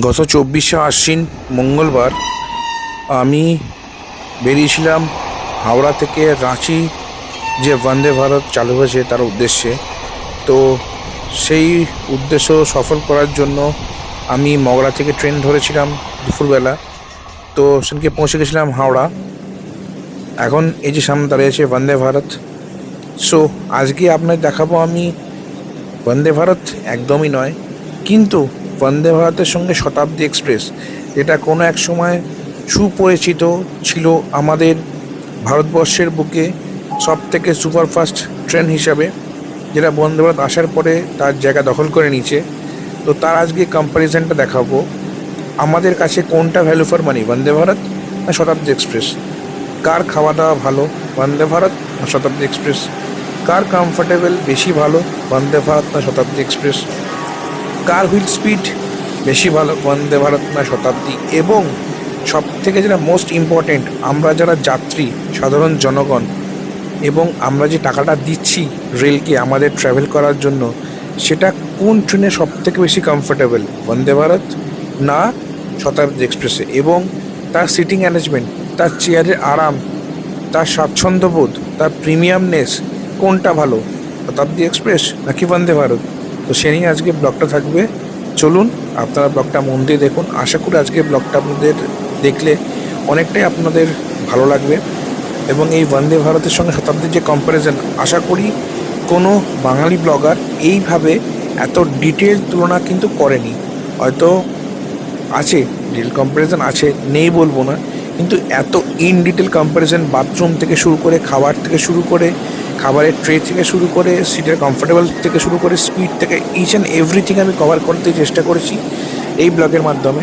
গত চব্বিশে আশ্বিন মঙ্গলবার আমি বেরিয়েছিলাম হাওড়া থেকে রাঁচি যে বন্দে ভারত চালু হয়েছে তার উদ্দেশ্যে। তো সেই উদ্দেশ্য সফল করার জন্য আমি মগরা থেকে ট্রেন ধরেছিলাম দুপুরবেলা। তো সেদিনকে পৌঁছে গেছিলাম হাওড়া। এখন এই যে সামনে দাঁড়িয়েছে বন্দে ভারত। সো আজকে আপনার দেখাবো আমি বন্দে ভারত একদমই নয়, কিন্তু বন্দে ভারতের সঙ্গে শতাব্দী এক্সপ্রেস। এটা কোনো এক সময় সুপরিচিত ছিল আমাদের ভারতবর্ষের বুকে সব থেকে সুপারফাস্ট ট্রেন হিসাবে, যেটা বন্দে ভারত আসার পরে তার জায়গা দখল করে নিয়েছে। তো তার আজকে কম্প্যারিজনটা দেখাবো। আমাদের কাছে কোনটা value for money Vande Bharat না শতাব্দী এক্সপ্রেস? কার খাওয়া দাওয়া ভালো, বন্দে ভারত না শতাব্দী এক্সপ্রেস? কার কমফোর্টেবল বেশি ভালো, বন্দে ভারত না শতাব্দী এক্সপ্রেস? কার হুইল স্পিড বেশি ভালো, বন্দে ভারত না শতাব্দী? এবং সব থেকে যেটা মোস্ট ইম্পর্টেন্ট আমরা যারা যাত্রী, সাধারণ জনগণ, এবং আমরা যে টাকাটা দিচ্ছি রেলকে আমাদের ট্রাভেল করার জন্য, সেটা কোন ট্রেনে সব থেকে বেশি কমফোর্টেবল বন্দে ভারত না শতাব্দী এক্সপ্রেসে এবং তার সিটিং অ্যারেঞ্জমেন্ট তার চেয়ারের আরাম, তার স্বাচ্ছন্দ্যবোধ, তার প্রিমিয়ামনেস কোনটা ভালো? শতাব্দী এক্সপ্রেস নাকি বন্দে ভারত? তো সে নিয়ে আজকে ব্লগটা থাকবে। চলুন আপনারা ব্লগটা মন দিয়ে দেখুন। আশা করি আজকে ব্লগটা আপনাদের দেখলে অনেকটাই আপনাদের ভালো লাগবে। এবং এই বন্দে ভারতের সঙ্গে শতাব্দীর যে কম্প্যারিজন আশা করি কোনো বাঙালি ব্লগার এইভাবে এত ডিটেল তুলনা কিন্তু করেনি। হয়তো আছে ডিটেল কম্প্যারিজন আছে, নেই বলব না। কিন্তু এত ইন ডিটেল কম্প্যারিজন বাথরুম থেকে শুরু করে, খাবার থেকে শুরু করে খাবারের ট্রে থেকে শুরু করে সিটের কমফোর্টেবল থেকে শুরু করে স্পিড থেকে ইচ অ্যান্ড এভরিথিং আমি কভার করতে চেষ্টা করেছি এই ব্লগের মাধ্যমে।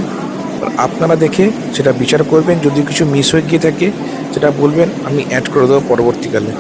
আপনারা দেখে সেটা বিচার করবেন, যদি কিছু মিস হয়ে গিয়ে থাকে, সেটা বলবেন, আমি অ্যাড করে দেবো পরবর্তীকালে।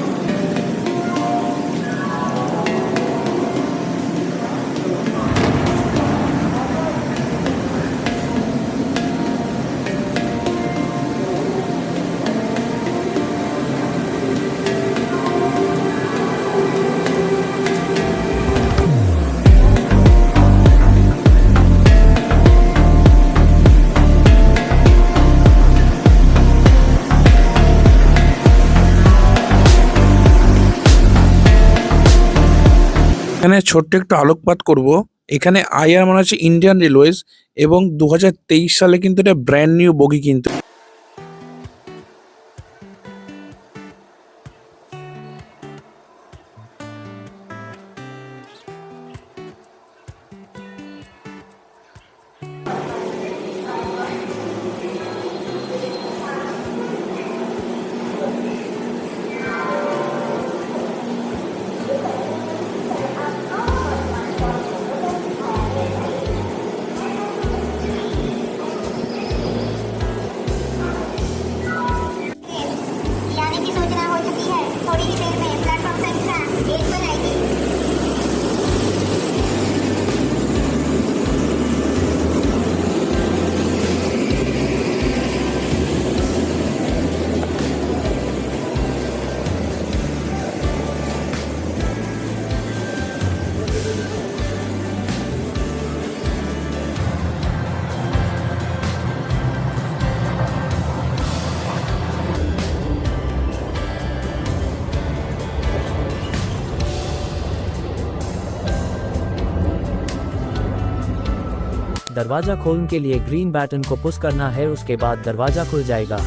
এখানে ছোট্ট একটু আলোকপাত করব। এখানে আইআর মনে হচ্ছে ইন্ডিয়ান রেলওয়েজ এবং দু হাজার তেইশ সালে কিন্তু এটা ব্র্যান্ড নিউ বগি কিন্তু दरवाज़ा खोलने के लिए ग्रीन बैटन को पुश करना है, उसके बाद दरवाज़ा खुल जाएगा।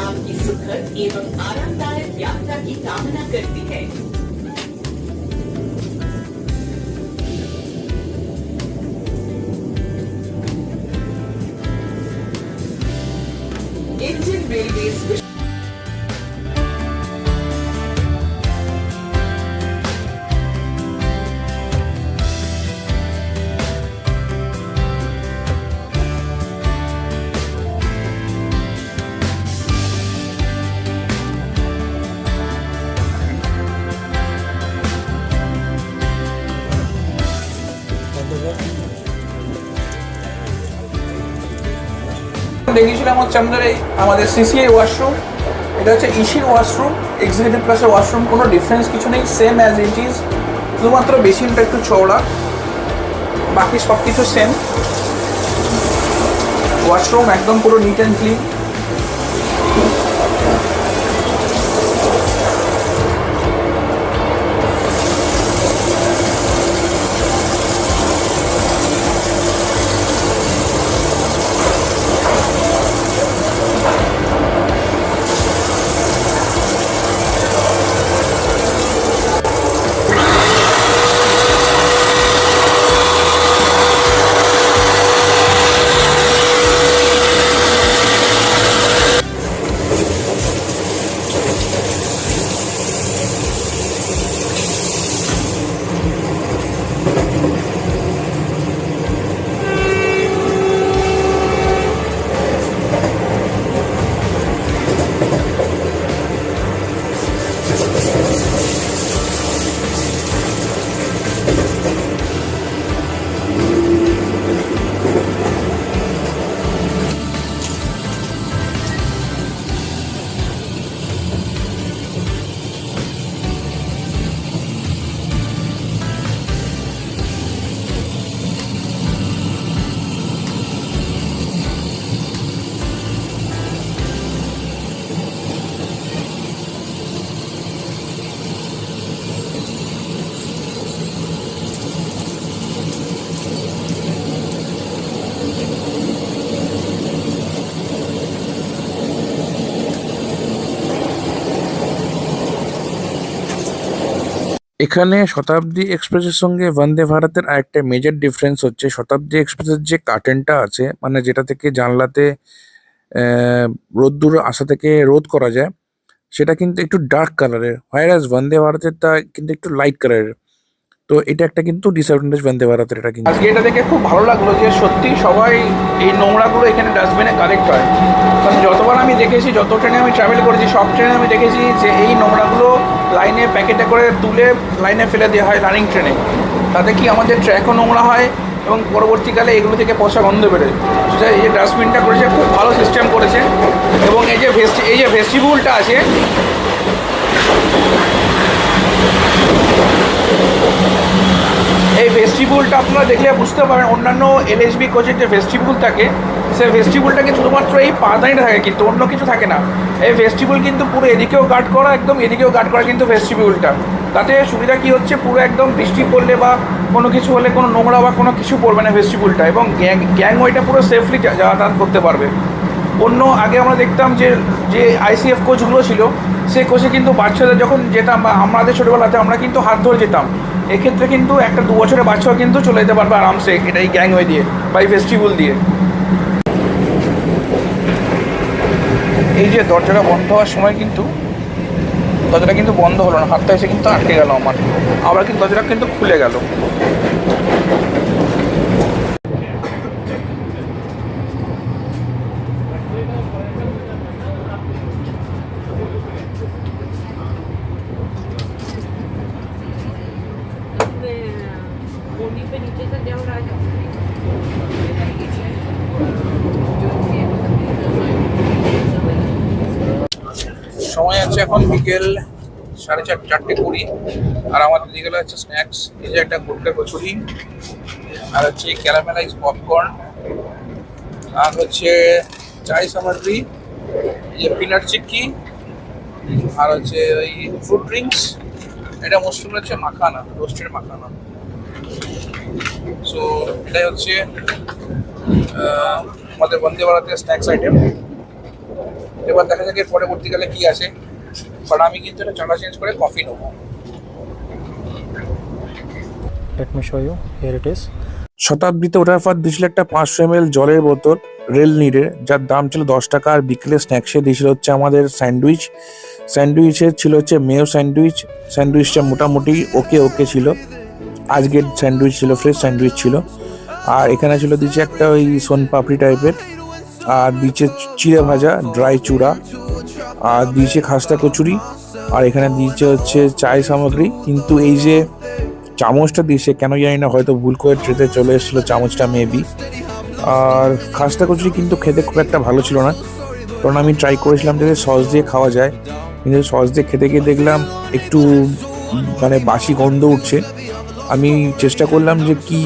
आपकी सुखद एवं आरामदायक यात्रा की कामना करती है। railways এটা হচ্ছে আমাদের এই, আমাদের সিসিআই ওয়াশরুম এটা হচ্ছে ইসির ওয়াশরুম এক্সিকিউটিভ ক্লাসের ওয়াশরুম কোনো ডিফারেন্স কিছু নেই সেম অ্যাজ ইট ইজ শুধুমাত্র বেসিনটা একটু চওড়া, বাকি সব কিছু সেম ওয়াশরুম একদম পুরো নিট অ্যান্ড ক্লিন এখানে শতাব্দী এক্সপ্রেসের সঙ্গে বন্দে ভারতের আরেকটা মেজর ডিফারেন্স হচ্ছে, শতাব্দী এক্সপ্রেসের যে কার্টেনটা আছে মানে যেটা থেকে জানলাতে রোদ্দুর আসা থেকে রোধ করা যায়, সেটা কিন্তু একটু ডার্ক কালারের হোয়ারাস বন্দে ভারতের তা কিন্তু একটু লাইট কালারের তো এটা একটা কিন্তু ডিসঅ্যাডভান্টেজ বন্দে ভারতের, এটা কিন্তু। আজকে এটা দেখে খুব ভালো লাগল যে সত্যি সবাই এই নোংরাগুলো এখানে ডাস্টবিনে কালেক্ট হয়। কারণ যতবার আমি দেখেছি, যত ট্রেনে আমি ট্রাভেল করেছি, সব ট্রেনে আমি দেখেছি যে এই নোংরাগুলো লাইনে প্যাকেটে করে তুলে লাইনে ফেলে দেওয়া হয় রানিং ট্রেনে তাতে কি আমাদের ট্র্যাকও নোংরা হয় এবং পরবর্তীকালে এগুলো থেকে পয়সা গন্ধ বেরোয়। সেটা এই যে ডাস্টবিনটা করেছে, খুব ভালো সিস্টেম করেছে। এবং এই যে ভেস্টি এই যে ভেস্টিবুলটা আছে এই ভেস্টিবুলটা আপনারা দেখলে বুঝতে পারেন, অন্যান্য এলএসবি কোচের যে ভেস্টিবুল থাকে সে কিন্তু শুধুমাত্র এই পাদানিটা থাকে, কিন্তু অন্য কিছু থাকে না। এই ভেস্টিবুল কিন্তু পুরো এদিকেও গার্ড করা, একদম এদিকেও গার্ড করা কিন্তু ভেস্টিবুলটা তাতে সুবিধা কি হচ্ছে, পুরো একদম বৃষ্টি পড়লে বা কোনো কিছু হলে, কোনো নোংরা বা কোনো কিছু পড়বে না ভেস্টিবুলটা এবং গ্যাং গ্যাং গ্যাংওয়েটা পুরো সেফলি যাতায়াত করতে পারবে। অন্য আগে আমরা দেখতাম যে যে আইসিএফ কোচগুলো ছিল সে কোচে কিন্তু বাচ্চাদের যখন যেতাম বা আমাদের ছোটোবেলাতে আমরা কিন্তু হাত ধরে যেতাম। এক্ষেত্রে কিন্তু একটা দু বছরের বাচ্চাও কিন্তু চলে যেতে পারবে আরামসে এটা এই গ্যাংওয়ে দিয়ে বা এই ফেস্টিভ্যাল দিয়ে। এই যে দরজাটা বন্ধ হওয়ার সময় কিন্তু দরজাটা কিন্তু বন্ধ হলো না, হাতটা এসে কিন্তু আটকে গেল আমার। আবার কিন্তু দরজাটা কিন্তু খুলে গেল। এখন বিকেল সাড়ে চার, চারটে কুড়ি। আর আমাদের দিকে গেলে হচ্ছে স্ন্যাক্স এই যে একটা গুটকা কচুরি, আর হচ্ছে ক্যারামেলাইজ পপকর্ন আর হচ্ছে চাই সামগ্রী, এই যে পিনাট চিক্কি আর হচ্ছে ওই ফ্রুট ড্রিঙ্কস এটা মোস্টলি হচ্ছে মাখানা রোস্টেড মাখানা। সো এটাই হচ্ছে আমাদের বন্দে ভারতের স্ন্যাক্স আইটেম এবার দেখা যাক পরবর্তীকালে কি আছে বাট আমি কিন্তু এটা চাটা চেঞ্জ করে কফি নেব। Let me show you. Here it is. শতাব্দীতে ওঠার পর দিয়েছিল একটা পাঁচশো এম জলের বোতল রেল নিডের যার দাম ছিল দশ টাকা আর বিকেলে স্ন্যাক্সে দিয়েছিল হচ্ছে আমাদের স্যান্ডউইচ। স্যান্ডউইচে ছিল হচ্ছে মেয় স্যান্ডউইচ স্যান্ডউইচটা মোটামুটি ওকে ওকে ছিল। আজকের স্যান্ডউইচ ছিল ফ্রেশ স্যান্ডউইচ ছিল। আর এখানে ছিল দিচ্ছে একটা ওই সোন পাপড়ি টাইপের আর দিচ্ছে চিড়ে ভাজা ড্রাই চূড়া আর দিয়েছে খাস্তা কচুরি, আর এখানে দিয়েছে হচ্ছে চায় সামগ্রী। কিন্তু এই যে চামচটা দিয়েছে, কেন জানি না, হয়তো ভুল করে ট্রেতে চলে এসেছিল চামচটা মেবি আর খাস্তা কচুরি কিন্তু খেতে খুব একটা ভালো ছিল না। কারণ আমি ট্রাই করেছিলাম যে সস দিয়ে খাওয়া যায়, কিন্তু সস দিয়ে খেতে গিয়ে দেখলাম একটু মানে বাসি গন্ধ উঠছে। আমি চেষ্টা করলাম যে কি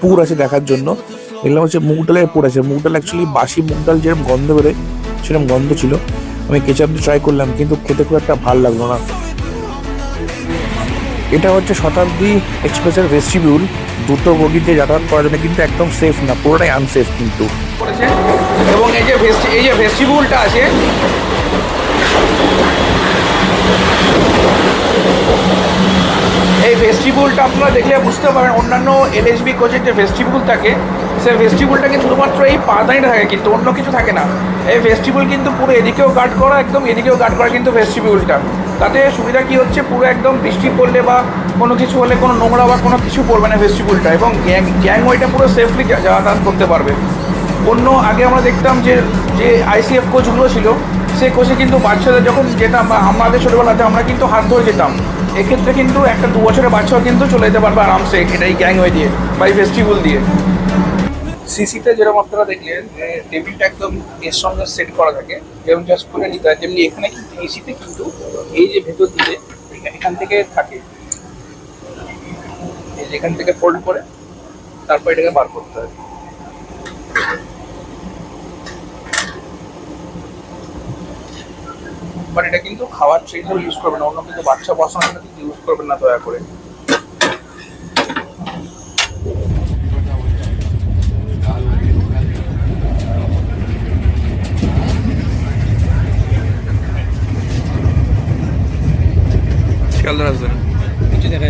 পুর আছে দেখার জন্য। দেখলাম হচ্ছে মুগ ডালের পুর আছে। মুগ ডাল অ্যাকচুয়ালি বাসি মুগ ডাল যেরকম গন্ধ বেরোয় সেরকম গন্ধ ছিল। আমি কেচাপ দিয়ে ট্রাই করলাম, কিন্তু খেতে খুব একটা ভালো লাগল না। এটা হচ্ছে শতাব্দী এক্সপ্রেসের ভেস্টিবিউল দুটো বগিতে যাতায়াত করার জন্য কিন্তু একদম সেফ না, পুরোটাই আনসেফ কিন্তু। এবং এই যে এই যে ভেস্টিবুলটা আছে, এই ভেস্টিবুলটা আপনারা দেখলে বুঝতে পারেন, অন্যান্য এলএসবি কোচের যে ভেস্টিবুল থাকে সেই ভেস্টিবুলটাকে শুধুমাত্র এই পাদানিটা থাকে, কিন্তু অন্য কিছু থাকে না। এই ভেস্টিবুল কিন্তু পুরো এদিকেও গার্ড করা, একদম এদিকেও গার্ড করা কিন্তু ভেস্টিবুলটা তাতে সুবিধা কি হচ্ছে, পুরো একদম বৃষ্টি পড়লে বা কোনো কিছু হলে, কোনো নোংরা বা কোনো কিছু পড়বে না ভেস্টিবুলটা এবং গ্যাং গ্যাংওয়েটা পুরো সেফলি যাতায়াত করতে পারবে। অন্য আগে আমরা দেখতাম যে যে আইসিএফ কোচগুলো ছিল, সে কোচে কিন্তু বাচ্চাদের যখন যেতাম বা আমাদের ছোটোবেলাতে আমরা কিন্তু হাত ধরে যেতাম। এক্ষেত্রে কিন্তু একটা দু বছরের বাচ্চাও কিন্তু চলে যেতে পারবে আরামসে এটা এই গ্যাংওয়ে দিয়ে বা এই ফেস্টিভ্যাল দিয়ে। সিসিতে যেরকম আপনারা দেখলেন যে টেবিলটা একদম এর সঙ্গে সেট করা থাকে। যেমন জাস্ট করে নিতে হয়, তেমনি এখানে কিন্তু এসিতে কিন্তু এই যে ভেতর এখা- এখান থেকে থাকে। এই যে এখান থেকে ফোল্ড করে, তারপর এটাকে বার করতে হয়। বাট এটা কিন্তু খাওয়ার ট্রে হিসেবে ইউজ করবেন অন্য কিন্তু বাচ্চা বসানোর কিন্তু ইউজ করবেন না দয়া করে শিয়ালদা রাজধানী এখানে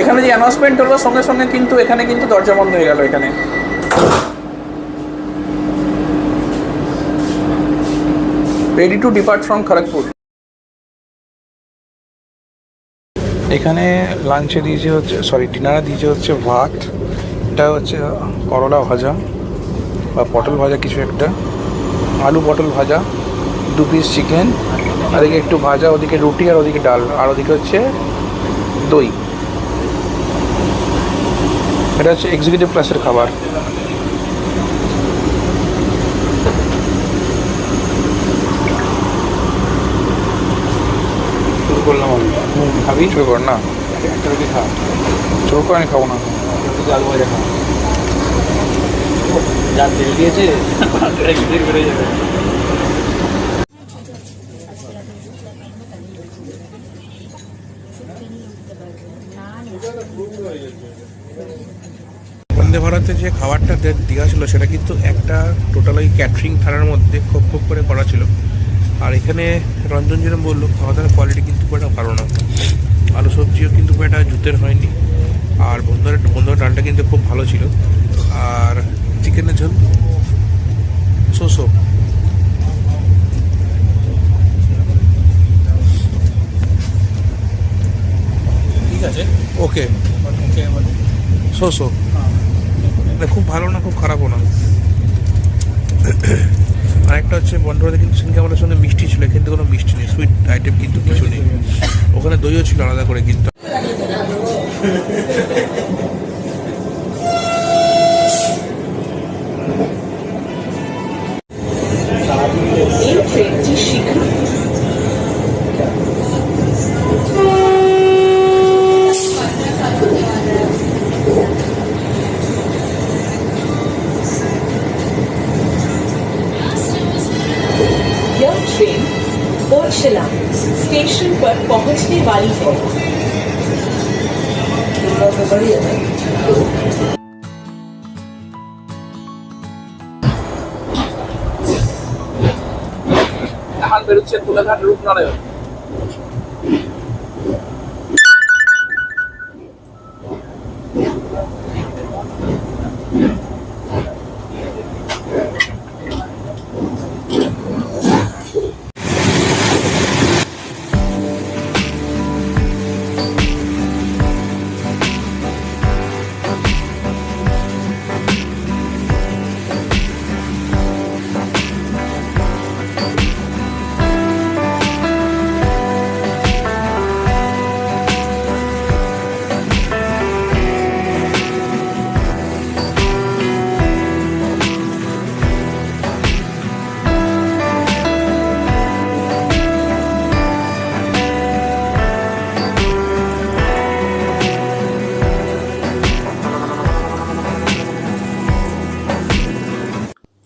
যে অ্যানাউন্সমেন্ট হলো, সঙ্গে সঙ্গে কিন্তু এখানে কিন্তু দরজা বন্ধ হয়ে গেল এখানে। Ready to depart from Kharagpur এখানে লাঞ্চে দিয়েছে হচ্ছে সরি ডিনারে দিয়েছে হচ্ছে ভাত, এটা হচ্ছে করলা ভাজা বা পটল ভাজা কিছু একটা, আলু পটল ভাজা, দু পিস চিকেন আর একটু ভাজা, ওদিকে রুটি, আর ওদিকে ডাল, আর ওদিকে হচ্ছে দই। এটা হচ্ছে এক্সিকিউটিভ ক্লাসের খাবার। করলাম আমি। খাবি? শুরু কর না। একটা রুটি খা। শুরু করে আমি খাব না। আলু ভাজা খা যা তেল দিয়েছে বেড়ে যাবে বন্দে ভারতে যে খাবারটা দেওয়া ছিল সেটা কিন্তু একটা টোটাল ওই ক্যাটারিং থানার মধ্যে খোপ খোপ করে করা ছিল। আর এখানে রঞ্জন যেরকম বলল খাওয়া দাওয়ার কোয়ালিটি কিন্তু খুব একটা ভালো না। আলু সবজিও কিন্তু খুব একটা জুতের হয়নি। আর বন্ধুর বন্ধুর ডালটা কিন্তু খুব ভালো ছিল। আর চিকেনের ঝোল? সোসো ঠিক আছে। ওকে ওকে সোসো না খুব ভালো না, খুব খারাপও না। আরেকটা হচ্ছে বন্ধুরা কিন্তু সেদিনকে আমাদের সঙ্গে মিষ্টি ছিল কিন্তু কোনো মিষ্টি নেই সুইট আইটেম কিন্তু কিছু নেই। ওখানে দইও ছিল আলাদা করে কিন্তু। এখন বেরোচ্ছে কোলাঘাট রূপনারায়ণ।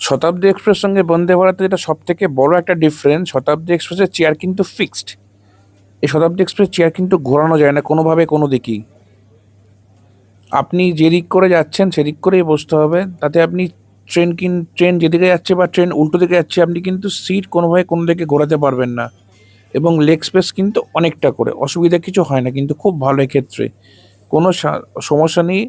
শতাব্দী এক্সপ্রেস সঙ্গে বন্দে ভারতের যেটা সব থেকে বড় একটা ডিফারেন্স শতাব্দী এক্সপ্রেসের চেয়ার কিন্তু ফিক্সড এই শতাব্দী এক্সপ্রেস চেয়ার কিন্তু ঘোরানো যায় না কোনোভাবে কোনো দিকেই। আপনি যেদিক করে যাচ্ছেন সেদিক করেই বসতে হবে। তাতে আপনি ট্রেন কিন ট্রেন যেদিকে যাচ্ছে বা ট্রেন উল্টো দিকে যাচ্ছে, আপনি কিন্তু সিট কোনোভাবে কোনো দিকে ঘোরাতে পারবেন না। এবং লেগ স্পেস কিন্তু অনেকটা করে। অসুবিধা কিছু হয় না, কিন্তু খুব ভালো ক্ষেত্রে কোনো সমস্যা নেই।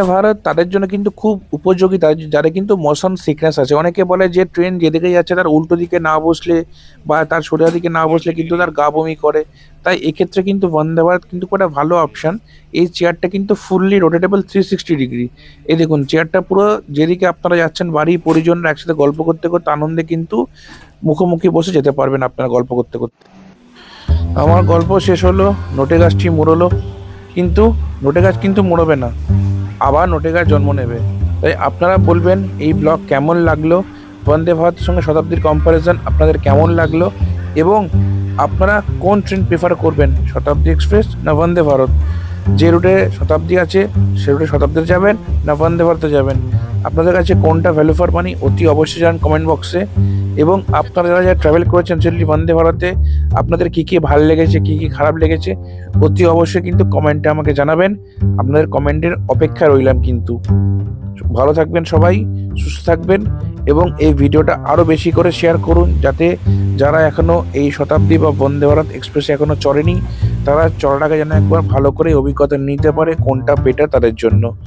ভারত তাদের জন্য কিন্তু খুব উপযোগী। যাদের কিন্তু মোশন সিকনেস আছে। অনেকে বলে যে ট্রেন যেদিকে যাচ্ছে তার উল্টো দিকে না বসলে বা তার সোজা দিকে না বসলে কিন্তু তার গা বমি করে। তাই এক্ষেত্রে কিন্তু বন্দে ভারত কিন্তু একটা ভালো অপশান এই চেয়ারটা কিন্তু fully rotatable three sixty degree এই দেখুন চেয়ারটা পুরো যেদিকে আপনারা যাচ্ছেন, বাড়ি পরিজনরা একসাথে গল্প করতে করতে আনন্দে কিন্তু মুখোমুখি বসে যেতে পারবেন আপনারা গল্প করতে করতে। আমার গল্প শেষ হলো, নোটে গাছটি মুড়লো কিন্তু নোটে গাছ কিন্তু মুড়বে না। আবার নোটে গাছ জন্ম নেবে। তাই আপনারা বলবেন, এই ব্লগ কেমন লাগল? বন্দে ভারতের সঙ্গে শতাব্দীর কম্প্যারিজন আপনাদের কেমন লাগল? এবং আপনারা কোন ট্রেন প্রেফার করবেন, শতাব্দী এক্সপ্রেস না বন্দে ভারত? যে রুটে শতাব্দী আছে, সে রুটে শতাব্দীতে যাবেন না বন্দে ভারতে যাবেন। আপনাদের কাছে কোনটা ভ্যালু ফর মানি অতি অবশ্যই জানান কমেন্ট বক্সে এবং আপনারা যারা ট্রাভেল করেছেন সেটি বন্দে ভারতে, আপনাদের কী কী ভালো লেগেছে, কী কী খারাপ লেগেছে, অতি অবশ্যই কিন্তু কমেন্টে আমাকে জানাবেন। আপনাদের কমেন্টের অপেক্ষা রইলাম কিন্তু। ভালো থাকবেন সবাই, সুস্থ থাকবেন এবং এই ভিডিওটা আরও বেশি করে শেয়ার করুন যাতে যারা এখনও এই শতাব্দী বা বন্দে ভারত এক্সপ্রেসে এখনও চড়েনি, তারা চড়াটাকে যেন একবার ভালো করে অভিজ্ঞতা নিতে পারে, কোনটা বেটার তাদের জন্য।